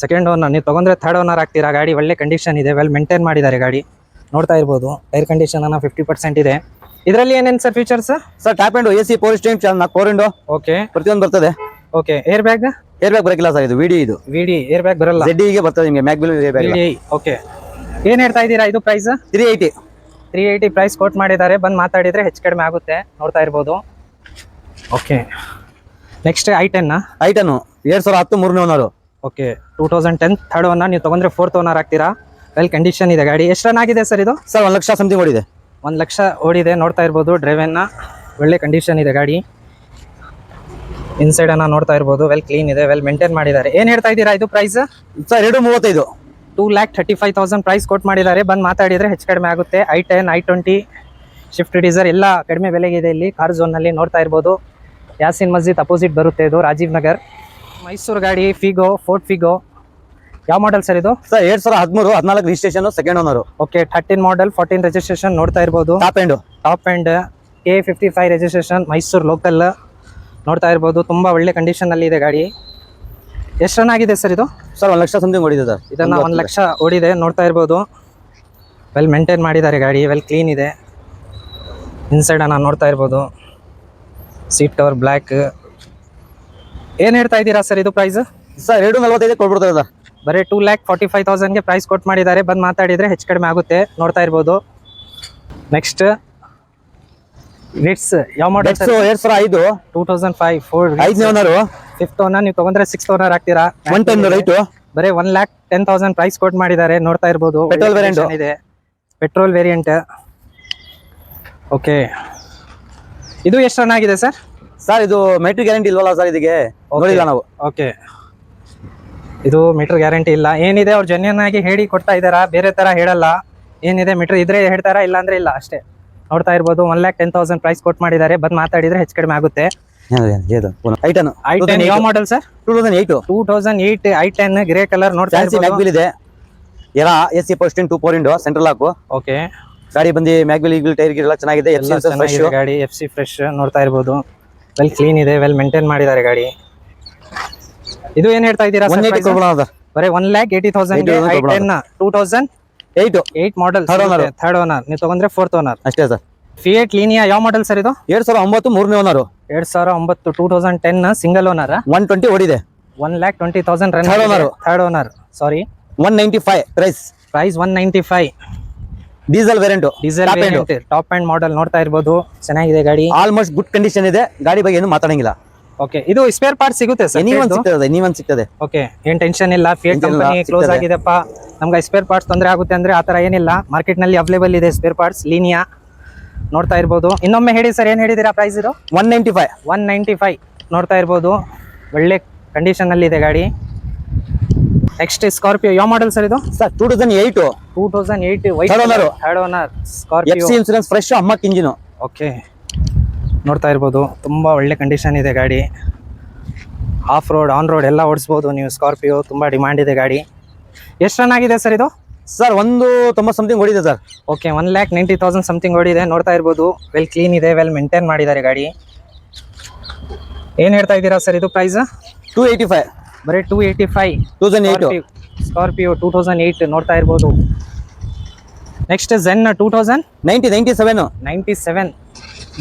second owner ನೀವು ತೊಗೊಂಡ್ರೆ ಥರ್ಡ್ ಓನರ್ ಆಗ್ತೀರಾ? ಗಾಡಿ ಒಳ್ಳೆ ಕಂಡೀಷನ್ ಇದೆ. ವೆಲ್ ಮೇಂಟೈನ್ ಮಾಡಿದ್ದಾರೆ ಗಾಡಿ. ನೋಡ್ತಾ ಇರ್ಬೋದು. ಏರ್ ಕಂಡೀಷನ್ ಅನ್ನ ಫಿಫ್ಟಿ ಪರ್ಸೆಂಟ್ ಇದೆ. ಇದರಲ್ಲಿ ಏನೇನು sir features sir tape and A C four stem ನಾಲ್ಕು ಫೋರ್ ಇಂಡೋ ಓಕೆ ಪ್ರತಿಯೊಂದು ಬರ್ತದೆ. Okay air bag air bag ಬರಕಿಲ್ಲ sir ಇದು ವಿಡಿ ಇದು. ವಿ ಡಿ ಏರ್ ಬ್ಯಾಗ್ ಬರಲ್ಲ ಗೆ ಬರ್ತದೆ ನಿಮಗೆ ಮ್ಯಾಕ್ ಬಿಲ್ ಏರ್ ಬ್ಯಾಗ್ ಓಕೆ ಏನು ಹೇಳ್ತಾ ಇದ್ದೀರಾ ಇದು price three eighty three eighty price quote ಮಾಡಿದ್ದಾರೆ. ಬಂದು ಮಾತಾಡಿದ್ರೆ ಹೆಚ್ಚು ಕಡಿಮೆ ಆಗುತ್ತೆ. ನೋಡ್ತಾ ಇರ್ಬೋದು. Okay next i ten i ten ಎರಡು ಸಾವಿರ ಹತ್ತು ಮೂರನೇ owner. Okay two thousand ten third owner ನೀವು ತೊಗೊಂಡ್ರೆ ಫೋರ್ತ್ ಓನರ್ ಆಗ್ತೀರಾ? ವೆಲ್ ಕಂಡೀಷನ್ ಇದೆ. ಗಾಡಿ ಎಷ್ಟು ರನ್ ಆಗಿದೆ ಸರ್ ಇದು? ಸರ್ ಒಂದು ಲಕ್ಷ ಸಮಥಿಂಗ್ ಓಡಿದೆ. ಒಂದು ಲಕ್ಷ ಓಡಿದೆ. ನೋಡ್ತಾ ಇರ್ಬೋದು ಡ್ರೈವನ್ನ ಒಳ್ಳೆ ಕಂಡೀಷನ್ ಇದೆ ಗಾಡಿ. ಇನ್ಸೈಡ್ ಅನ್ನ ನೋಡ್ತಾ ಇರ್ಬೋದು. ವೆಲ್ ಕ್ಲೀನ್ ಇದೆ ವೆಲ್ ಮೇಂಟೈನ್ ಮಾಡಿದ್ದಾರೆ. ಏನು ಹೇಳ್ತಾ ಇದ್ದೀರಾ ಇದು ಪ್ರೈಸ್ ಸರ್ ಎರಡು ಮೂವತ್ತೈದು. Two lakh thirty five thousand price ಕೊಟ್ಟು ಮಾಡಿದ್ದಾರೆ. ಬಂದು ಮಾತಾಡಿದರೆ ಹೆಚ್ಚು ಕಡಿಮೆ ಆಗುತ್ತೆ. I ten I twenty Swift Dzire ಎಲ್ಲ ಕಡಿಮೆ ಬೆಲೆಗೆ ಇದೆ ಇಲ್ಲಿ. ಕಾರ್ ಝೋನಲ್ಲಿ ನೋಡ್ತಾ ಇರ್ಬೋದು. ಯಾಸಿನ್ ಮಸ್ಜಿದ್ ಅಪೋಸಿಟ್ ಬರುತ್ತೆ ಇದು ರಾಜೀವ್ ನಗರ್. ಮೈಸೂರು ಗಾಡಿ ಫಿಗೋ ಫೋರ್ಟ್ ಫಿಗೋ ಯಾವ ಮಾಡಲ್ ಸರ್ ಇದು? ಸರ್ ಎರಡ್ ಸಾವಿರ ಹದಿಮೂರು ಹದಿನಾಲ್ಕು registration second owner okay thirteen model fourteen registration ನೋಡ್ತಾ ಇರ್ಬೋದು. Top end top end K fifty five registration Mysuru local ನೋಡ್ತಾ ಇರ್ಬೋದು. ತುಂಬ ಒಳ್ಳೆ ಕಂಡೀಷನ್ ಅಲ್ಲಿ ಇದೆ ಗಾಡಿ. ಎಷ್ಟು ರನ್ ಆಗಿದೆ ಸರ್ ಇದು? ಸರ್ ಒಂದು ಲಕ್ಷ ಸಮಥಿಂಗ್ ಓಡಿದೆ ಸರ್ ಇದನ್ನ ಒಂದು ಲಕ್ಷ ಓಡಿದೆ ನೋಡ್ತಾ ಇರ್ಬೋದು. ವೆಲ್ ಮೇಂಟೈನ್ ಮಾಡಿದ್ದಾರೆ ಗಾಡಿ ವೆಲ್ ಕ್ಲೀನ್ ಇದೆ. ಇನ್ಸೈಡ್ ನಾನು ನೋಡ್ತಾ ಇರ್ಬೋದು. ಸೀಟ್ ಕವರ್ ಬ್ಲ್ಯಾಕ್ ಏನು ಹೇಳ್ತಾ ಇದ್ದೀರಾ ಸರ್ ಇದು ಪ್ರೈಸ್ ಸರ್ ಎರಡು ನಲ್ವತ್ತೈದು ಕೊಟ್ಬಿಡ್ತಾರೆ ಸರ್ ಬರೀ ಟೂ ಲ್ಯಾಕ್ ಫಾರ್ಟಿ ಫೈವ್ ತೌಸಂಡ್ಗೆ ಪ್ರೈಸ್ ಕೊಟ್ಟು ಮಾಡಿದ್ದಾರೆ. ಬಂದು ಮಾತಾಡಿದರೆ ಹೆಚ್ಚು ಕಡಿಮೆ ಆಗುತ್ತೆ. ನೋಡ್ತಾ ಇರ್ಬೋದು. ನೆಕ್ಸ್ಟ್ ರಿಟ್ಸ್ ಯಾವ ಮಾಡಲ್ ಎರಡ್ ಸಾವಿರ ಐದು. ಟೂ ತೌಸಂಡ್ ಫೈವ್ ಫೋರ್ ಐದನೇ ಓನರ್ ಫಿಫ್ತ್ ಓನರ್ ನೀವು ತಗೊಂಡ್ರೆ ಸಿಕ್ಸ್ ಓನರ್ ಆಗ್ತೀರಾ? ಒನ್ ಟೆನ್ ರೈಟು ಬರೀ one lakh ten thousand price ಕೊಟ್ಟು ಮಾಡಿದ್ದಾರೆ ನೋಡ್ತಾ ಇರ್ಬೋದು. ಪೆಟ್ರೋಲ್ ವೇರಿಯಂಟ್ ಇದೆ. ಪೆಟ್ರೋಲ್ ವೇರಿಯಂಟ್ ಓಕೆ ಇದು ಎಷ್ಟು ರನ್ ಆಗಿದೆ ಸರ್? ಸರ್ ಇದು ಮೆಟ್ರಿ ಗ್ಯಾರಂಟಿ ಇಲ್ವಲ್ಲ ಸರ್ ಇದಕ್ಕೆ ನೋಡಿಲ್ಲ ನಾವು. ಓಕೆ ಇದು ಮೀಟರ್ ಗ್ಯಾರಂಟಿ ಇಲ್ಲ. ಏನಿದೆ ಅವ್ರು ಜೆನ್ಯನ್ ಆಗಿ ಹೇಳಿ ಕೊಡ್ತಾ ಇದ್ದಾರಾ? ಬೇರೆ ತರ ಹೇಳಲ್ಲ. ಏನಿದೆ ಮೀಟರ್ ಇದ್ರೆ ಹೇಳ್ತಾರಾ ಇಲ್ಲ ಅಂದ್ರೆ ಇಲ್ಲ ಅಷ್ಟೇ. ನೋಡ್ತಾ ಇರ್ಬೋದು. One lakh ten thousand price ಕೊಟ್ಟು ಮಾಡಿದ್ದಾರೆ. ಬಂದು ಮಾತಾಡಿದ್ರೆ ಹೆಚ್ಚು ಕಡಿಮೆ ಆಗುತ್ತೆ. ಐಟನ್ ಯಾವ model sir two thousand eight two thousand eight I ten grey colour ನೋಡ್ತಾ ಮ್ಯಾಗ್ವಿಲ್ ಇದೆ. ಎಲ್ಲ ಎಸ್ ಸಿ ಪೋಸ್ಟಿನ್ ಟೂ ಫೋರ್ ಇಂಡು ಸೆಂಟ್ರಲ್ ಹಾಕು ಓಕೆ ಗಾಡಿ ಬಂದು ಮ್ಯಾಗ್ವಿಲ್ ಈಗಿಲ್ ಟೈರ್ ಎಲ್ಲ ಚೆನ್ನಾಗಿದೆ. ಎಲ್ಲ ಗಾಡಿ. ಎಫ್ ಸಿ ಫ್ರೆಶ್ ನೋಡ್ತಾ ಇರ್ಬೋದು. ವೆಲ್ ಕ್ಲೀನ್ ಇದೆ ವೆಲ್ ಮೇಂಟೈನ್ ಮಾಡಿದ್ದಾರೆ ಗಾಡಿ. ಇದು ಏನ್ ಹೇಳ್ತಾ ಇದ್ದೀರಾ ಬರೀ one lakh eighty thousand two thousand eight eight model Third owner. Third owner ನೀವು ತಗೊಂಡ್ರೆ ಫೋರ್ತ್ ಓನರ್ ಅಷ್ಟೇ ಸರ್. ಫಿಯೇಟ್ ಲೀನಿಯಾ ಯಾವ ಮಾಡಲ್ ಸರ್ ಇದು? ಎರಡ್ ಸಾವಿರದ ಒಂಬತ್ತು ಮೂರನೇ ಓನರ್ ಎರಡ್ ಸಾವಿರ ಒಂಬತ್ತು two thousand ten single owner one twenty ಓಡಿದೆ. One lakh twenty thousand run Third owner. Third owner sorry one ninety five price price one ninety five diesel variant diesel top end model ನೋಡ್ತಾ ಇರ್ಬೋದು. ಚೆನ್ನಾಗಿದೆ ಗಾಡಿ. Almost good condition ಇದೆ. ಗಾಡಿ ಬಗ್ಗೆ ಏನು ಮಾತಾಡಂಗಿಲ್ಲ. ಓಕೆ ಇದು ಸ್ಪೇರ್ ಪಾರ್ಟ್ ಸಿಗುತ್ತೆ ಸರ್ ಎನಿ ಒನ್ ಸಿಗ್ತದೆ ಎನಿ ಒನ್ ಸಿಗ್ತದೆ. ಓಕೆ ಏನ್ ಟೆನ್ಷನ್ ಇಲ್ಲ ಫೇಟ್ ಕಂಪನಿ ಕ್ಲೋಸ್. ಆಗಿದೆಪ್ಪ. ನಮ್ಗೆ ಸ್ಪೇರ್ ಪಾರ್ಟ್ಸ್ ತೊಂದರೆ ಆಗುತ್ತೆ ಅಂದ್ರೆ ಆ ತರ ಏನಿಲ್ಲ. ಮಾರ್ಕೆಟ್ನಲ್ಲಿ ಅವೈಲೇಬಲ್ ಇದೆ ಸ್ಪೇರ್ ಪಾರ್ಟ್ಸ್ ಲೀನಿಯಾ ನೋಡ್ತಾ ಇರ್ಬೋದು. ಇನ್ನೊಮ್ಮೆ ಹೇಳಿ ಸರ್ ಏನ್ ಹೇಳಿದೀರಾ ಪ್ರೈಸ್ ಇದು? One ninety five one ninety five ನೋಡ್ತಾ ಇರ್ಬೋದು. ಒಳ್ಳೆ ಕಂಡೀಷನ್ ಅಲ್ಲಿ ಇದೆ ಗಾಡಿ. ನೆಕ್ಸ್ಟ್ ಸ್ಕಾರ್ಪಿಯೋ ಯಾವ ಮಾಡಲ್ ಸರ್ ಇದು? Sir two thousand eight two thousand eight white owner. Third owner Scorpio insurance fresh ಅಮ್ಮಕ್ engine okay ನೋಡ್ತಾ ಇರ್ಬೋದು. ತುಂಬ ಒಳ್ಳೆ ಕಂಡೀಷನ್ ಇದೆ ಗಾಡಿ. ಆಫ್ ರೋಡ್ ಆನ್ ರೋಡ್ ಎಲ್ಲ ಓಡಿಸ್ಬೋದು ನೀವು ಸ್ಕಾರ್ಪಿಯೋ ತುಂಬ ಡಿಮ್ಯಾಂಡ್ ಇದೆ ಗಾಡಿ. ಎಷ್ಟು ರನ್ ಆಗಿದೆ ಸರ್ ಇದು? ಸರ್ ಒಂದು ತೊಂಬತ್ತು ಸಮಥಿಂಗ್ ಓಡಿದೆ sir okay one lakh ninety thousand something ಓಡಿದೆ ನೋಡ್ತಾ ಇರ್ಬೋದು. ವೆಲ್ ಕ್ಲೀನ್ ಇದೆ ವೆಲ್ ಮೇಂಟೈನ್ ಮಾಡಿದ್ದಾರೆ ಗಾಡಿ. ಏನು ಹೇಳ್ತಾ ಇದ್ದೀರಾ ಸರ್ ಇದು ಪ್ರೈಸ್ ಟೂ ಏಯ್ಟಿ ಫೈವ್ ಬರೀ two eighty five two thousand eight Scorpio two thousand eight ನೋಡ್ತಾ ಇರ್ಬೋದು. Next Zen two thousand ninety ninety seven ninety seven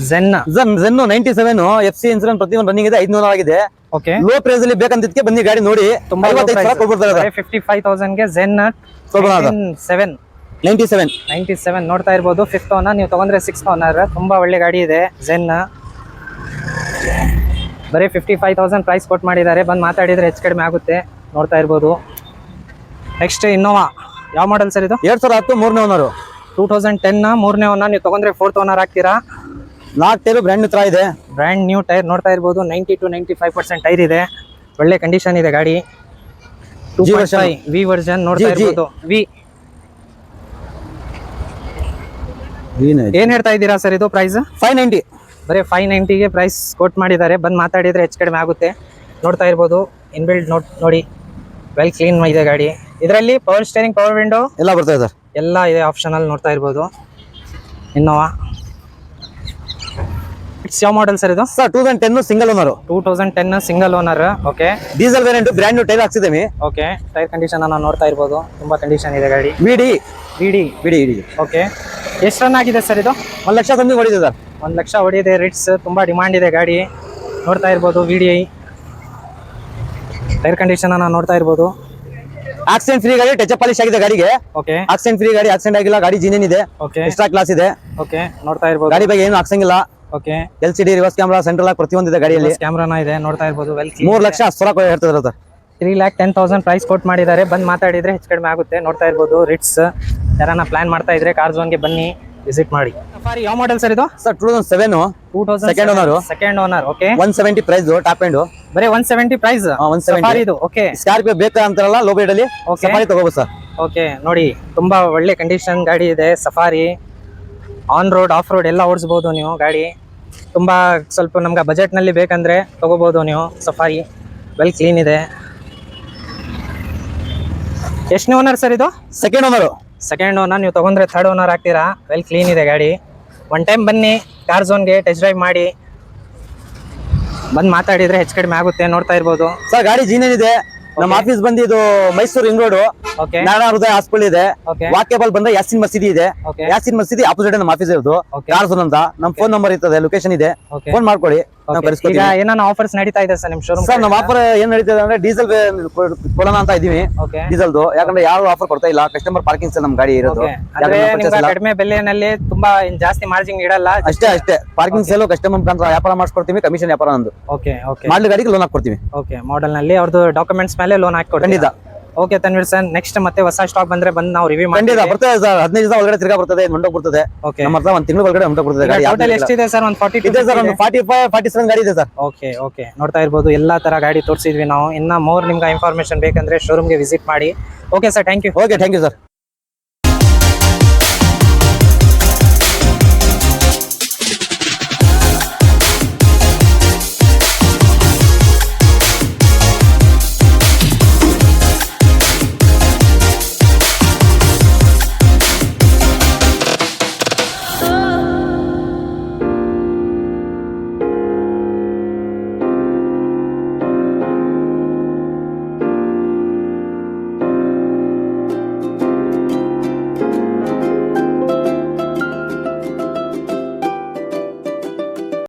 Zen Zen Zen ninety seven F C insurance ಒಂದು running ಇದೆ ಐದ್ನೂರು ಆಗಿದೆ. Okay low price ಅಲ್ಲಿ ಬೇಕಂತಿದ್ಕೆ ಬನ್ನಿ ಗಾಡಿ ನೋಡಿ. ತುಂಬಾ ಫಿಫ್ಟಿ ಫೈವ್ ತೌಸಂಡ್ಗೆ ಝೆನ್ ಕೊಡ್ಬೋದಾ? Seven ninety seven ninety seven ನೋಡ್ತಾ ಇರ್ಬೋದು. ಫಿಫ್ತ್ ಓನರ್ ನೀವು ತಗೊಂಡ್ರೆ ಸಿಕ್ಸ್ ಓನರ್ ತುಂಬಾ ಒಳ್ಳೆ ಗಾಡಿ ಇದೆ ಝೆನ್ ಬರೀ ಫಿಫ್ಟಿ ಫೈವ್ ತೌಸಂಡ್ ಪ್ರೈಸ್ ಕೊಟ್ಟು ಮಾಡಿದ್ದಾರೆ. ಬಂದು ಮಾತಾಡಿದ್ರೆ ಹೆಚ್ಚು ಕಡಿಮೆ ಆಗುತ್ತೆ. ನೋಡ್ತಾ ಇರ್ಬೋದು. ನೆಕ್ಸ್ಟ್ ಇನ್ನೋವಾ ಯಾವ ಮಾಡಲ್ ಸರ್ ಇದು? ಎರಡ್ ಸಾವಿರದ ಹತ್ತು ಮೂರನೇ ಓನರ್ ಟೂ ತೌಸಂಡ್ ಟೆನ್ ಮೂರನೇ ಓನರ್ ನೀವು ತಗೊಂಡ್ರೆ ಫೋರ್ತ್ ಓನರ್ ಆಗ್ತೀರಾ? ನಾಲ್ಕು ಟೈರು ಬ್ರ್ಯಾಂಡ್ ತರ ಇದೆ. ಬ್ರ್ಯಾಂಡ್ ನ್ಯೂ ಟೈರ್ ನೋಡ್ತಾ ಇರ್ಬೋದು. Ninety two ninety five percent tyre ಇದೆ. ಒಳ್ಳೆ ಕಂಡೀಷನ್ ಇದೆ ಗಾಡಿ. ಟೂ. ವಿ ವರ್ಜನ್ ನೋಡ್ತಾ. ಇರ್ಬೋದು. ವಿ ಏನ್ ಹೇಳ್ತಾ ಇದ್ದೀರಾ ಸರ್ ಇದು ಪ್ರೈಸ್ ಫೈವ್ ನೈಂಟಿ ಬರೀ ಫೈವ್ ನೈಂಟಿಗೆ ಪ್ರೈಸ್ ಕೋಟ್ ಮಾಡಿದ್ದಾರೆ. ಬಂದು ಮಾತಾಡಿದ್ರೆ ಹೆಚ್ಚು ಕಡಿಮೆ ಆಗುತ್ತೆ. ನೋಡ್ತಾ ಇರ್ಬೋದು. ಇನ್ಬಿಲ್ಡ್ ನೋಟ್ ನೋಡಿ. ವೆಲ್ ಕ್ಲೀನ್ ಇದೆ ಗಾಡಿ. ಇದರಲ್ಲಿ ಪವರ್ ಸ್ಟೇರಿಂಗ್ ಪವರ್ ವಿಂಡೋ ಎಲ್ಲ ಬರ್ತಾ ಸರ್. ಎಲ್ಲ ಇದೆ ಆಪ್ಷನಲ್ಲಿ ನೋಡ್ತಾ ಇರ್ಬೋದು. ಇನ್ನೋವಾ ಇಟ್ಸ್ ಯಾವ ಮಾಡಲ್ ಸರ್ ಇದು? Sir two thousand ten single owner two thousand ten single owner okay diesel variant brand tyre ಹಾಕ್ಸಿದ್ದೀವಿ okay tyre condition ನಾವು ನೋಡ್ತಾ ಇರ್ಬೋದು. ತುಂಬಾ ಕಂಡೀಷನ್ ಇದೆ ಗಾಡಿ. ವಿಡಿ ಬಿಡಿ ವಿಡಿ ವಿಡಿ ಓಕೆ ಎಷ್ಟು ರನ್ ಆಗಿದೆ ಸರ್ ಇದು? ಒಂದು ಲಕ್ಷ ತಂದು ಓಡಿದೆ ಸರ್ ಒಂದು ಲಕ್ಷ ಹೊಡಿದೆ ರಿಟ್ಸ್ ತುಂಬಾ ಡಿಮ್ಯಾಂಡ್ ಇದೆ ಗಾಡಿ. ನೋಡ್ತಾ ಇರ್ಬೋದು ವಿಡಿ ಐ ಟೈರ್ ಕಂಡೀಷನ್ ನಾವು ನೋಡ್ತಾ ಇರ್ಬೋದು. ಆಕ್ಸಿಡೆಂಟ್ ಫ್ರೀ ಗಾಡಿ ಟಚ್ ಪಾಲಿಶ್ ಆಗಿದೆ ಗಾಡಿಗೆ. ಓಕೆ ಆಕ್ಸಿಡೆಂಟ್ ಫ್ರೀ ಗಾಡಿ ಆಕ್ಸಿಡೆಂಟ್ ಆಗಿಲ್ಲ ಗಾಡಿ ಜಿನೇನ್ ಇದೆ. ಓಕೆ ಎಕ್ಸ್ಟ್ರಾ ಕ್ಲಾಸ್ ಇದೆ. ಓಕೆ ನೋಡ್ತಾ ಇರ್ಬೋದು. ಗಾಡಿ ಬಗ್ಗೆ ಏನು ಹಾಕ್ಸಂಗಿಲ್ಲ. Okay L C D reverse camera central ಆಗಿ ಪ್ರತಿಯೊಂದು ಇದೆ ಗಾಡಿಯಲ್ಲಿ ಕ್ಯಾಮ್ರಾನ ಇದೆ ನೋಡ್ತಾ ಇರ್ಬೋದು. ವೆಲ್ ಮೂರ್ ಲಕ್ಷ ಕೊಡಿ ಹೇಳ್ತಿದ್ರು sir. Three lakh ten thousand price ಕೊಟ್ಟು ಮಾಡಿದ್ದಾರೆ. ಬಂದು ಮಾತಾಡಿದ್ರೆ ಹೆಚ್ಚು ಕಡಿಮೆ ಆಗುತ್ತೆ. ನೋಡ್ತಾ ಇರ್ಬೋದು ರಿಟ್ಸ್ ಯಾರನ್ನ ಪ್ಲಾನ್ ಮಾಡ್ತಾ ಇದ್ರೆ ಕಾರ್ ಝೋನ್ಗೆ ಬನ್ನಿ ವಿಸಿಟ್ ಮಾಡಿ. ಸಫಾರಿ ಯಾವ ಮಾಡಲ್ ಸರ್ ಇದು? Sir two thousand seven two thousand second owner second owner okay one seventy price top end ಬರೀ one seventy price one seventy ಇದು ಓಕೆ ಸ್ಕಾರ್ಪಿಯೋ ಬೇಕಾ ಅಂತಾರಲ್ಲ ಲೋ ಬೇಡಲ್ಲಿ Okay. ಸಫಾರಿ ತಗೋಬೋದು ಸರ್. ಓಕೆ ನೋಡಿ ತುಂಬಾ ಒಳ್ಳೆ ಕಂಡೀಷನ್ ಗಾಡಿ ಇದೆ Safari on road off road ಎಲ್ಲ ಓಡಿಸ್ಬೋದು ನೀವು ಗಾಡಿ. ತುಂಬಾ ಸ್ವಲ್ಪ ನಮ್ಗೆ ಬಜೆಟ್ನಲ್ಲಿ ಬೇಕಂದ್ರೆ ತಗೋಬಹುದು ನೀವು ಸಫಾರಿ. ವೆಲ್ ಕ್ಲೀನ್ ಇದೆ. ಎಷ್ಟನೇ ಓನರ್ ಸರ್ ಇದು? ಸೆಕೆಂಡ್ ಓನರು ಸೆಕೆಂಡ್ ಓನರ್ ನೀವು ತಗೊಂಡ್ರೆ ಥರ್ಡ್ ಓನರ್ ಆಗ್ತೀರಾ? ವೆಲ್ ಕ್ಲೀನ್ ಇದೆ ಗಾಡಿ. ಒನ್ ಟೈಮ್ ಬನ್ನಿ ಕಾರ್ ಝೋನ್ಗೆ ಟೆಸ್ಟ್ ಡ್ರೈವ್ ಮಾಡಿ. ಬಂದು ಮಾತಾಡಿದ್ರೆ ಹೆಚ್ಚು ಕಡಿಮೆ ಆಗುತ್ತೆ ನೋಡ್ತಾ ಇರ್ಬೋದು. ಸರ್ ಗಾಡಿ ಜೀನೇನಿದೆ ನಮ್ಮ ಆಫೀಸ್ ಬಂದು ಇದು ಮೈಸೂರು ರಿಂಗ್ ರೋಡ್. ನಾರಾಯಣ ಹೃದಯ ಹಾಸ್ಪಿಟಲ್ ಇದೆ. ವಾಕ್ಯಬಲ್ ಬಂದ ಯಾಸಿನ್ ಮಸೀದಿ ಇದೆ. ಯಾಸಿನ್ ಮಸೀದಿ ಆಪೋಸಿಟ್ ನಮ್ಮ ಆಫೀಸ್ ಇರೋದು. Okay. ಸುನಂದ ನಮ್ ಫೋನ್ ನಂಬರ್ ಇರ್ತದೆ ಲೊಕೇಶನ್ ಇದೆ. ಫೋನ್ ಮಾಡ್ಕೊಡಿ ನಾವು ಈಗ ಏನಾನ ಆಫರ್ಸ್ ನಡೀತಾ ಇದೆ ಸರ್ ನಿಮ್ ಶೋರೂಮ್ ಸರ್ ನಮ್ಮ ಆಫರ್ ಏನ್ ಇದೆ ಅಂದ್ರೆ ಡೀಸೆಲ್ ಕೊಡೋಣ ಅಂತ ಇದೀವಿ ಡೀಸೆಲ್ದು ಯಾಕಂದ್ರೆ ಯಾರು ಆಫರ್ ಕೊಡ್ತಾ ಇಲ್ಲ. ಕಸ್ಟಮರ್ ಪಾರ್ಕಿಂಗ್ ನಮ್ ಗಾಡಿ ಇರೋದು. ಕಡಿಮೆ ಬೆಲೆನಲ್ಲಿ ತುಂಬಾ ಜಾಸ್ತಿ ಮಾರ್ಜಿನ್ ಇಡಲ್ಲ ಅಷ್ಟೇ ಅಷ್ಟೇ. ಪಾರ್ಕಿಂಗ್ ಸೇಲ್ ಕಸ್ಟಮರ್ ಮುಖಾಂತರ ವ್ಯಾಪಾರ ಮಾಡಿಸ್ಕೊಡ್ತೀವಿ ಕಮಿಷನ್ ವ್ಯಾಪಾರ ನಂದು. ಓಕೆ ಓಕೆ ಮಾಡಲ್ ಗಾಡಿಗೆ ಲೋನ್ ಹಾಕೊಡ್ತೀವಿ ಓಕೆ ಮಾಡೆಲ್ನಲ್ಲಿ ಅವ್ರದ್ದು ಡಾಕ್ಯುಮೆಂಟ್ಸ್ ಮೇಲೆ ಲೋನ್ ಹಾಕಿ ಖಂಡಿತ. ಓಕೆ ತನ್ವೀರ್ ಸರ್ ನೆಕ್ಸ್ಟ್ ಮತ್ತೆ ಹೊಸ ಸ್ಟಾಕ್ ಬಂದ್ರೆ ಬಂದು ನಾವು ರಿವ್ಯೂ ಖಂಡಿತ ಮಾಡಿ ಬರ್ತದೆ ಸರ್ ಹದಿನೈದು ದಿನ ಒಳಗಡೆ ತಿರ್ಗಾ ಬರ್ತದೆ ಮಂಡೋಗ್ ಬರ್ತದೆ ಓಕೆ ನಮ್ಮ ಹತ್ರ ಒಂದ್ ತಿಂಗಳು ಒಳಗಡೆ ಮಂಡೋಗ್ ಬರ್ತದೆ ಗಾಡಿ ಟೋಟಲ್ ಎಷ್ಟಿದೆ ಸರ್ ಒಂದು ಫಾರ್ಟಿ ಇದೆ ಸರ್ ಒಂದು ಫಾರ್ಟಿ ಫೈವ್ ಫಾರ್ಟಿ ಸೆವೆನ್ ಗಾಡಿ ಇದೆ ಸರ್ ಓಕೆ ಓಕೆ ನೋಡ್ತಾ ಇರ್ಬೋದು ಎಲ್ಲಾ ತರ ಗಾಡಿ ತೋರಿಸಿದ್ವಿ ನಾವು. ಇನ್ನ ಮೋರ್ ನಿಮ್ಗೆ ಇನ್ಫಾರ್ಮೇಶನ್ ಬೇಕಂದ್ರೆ ಶೋರೂಮ್ಗೆ ವಿಸಿಟ್ ಮಾಡಿ. Okay sir thank you okay thank you sir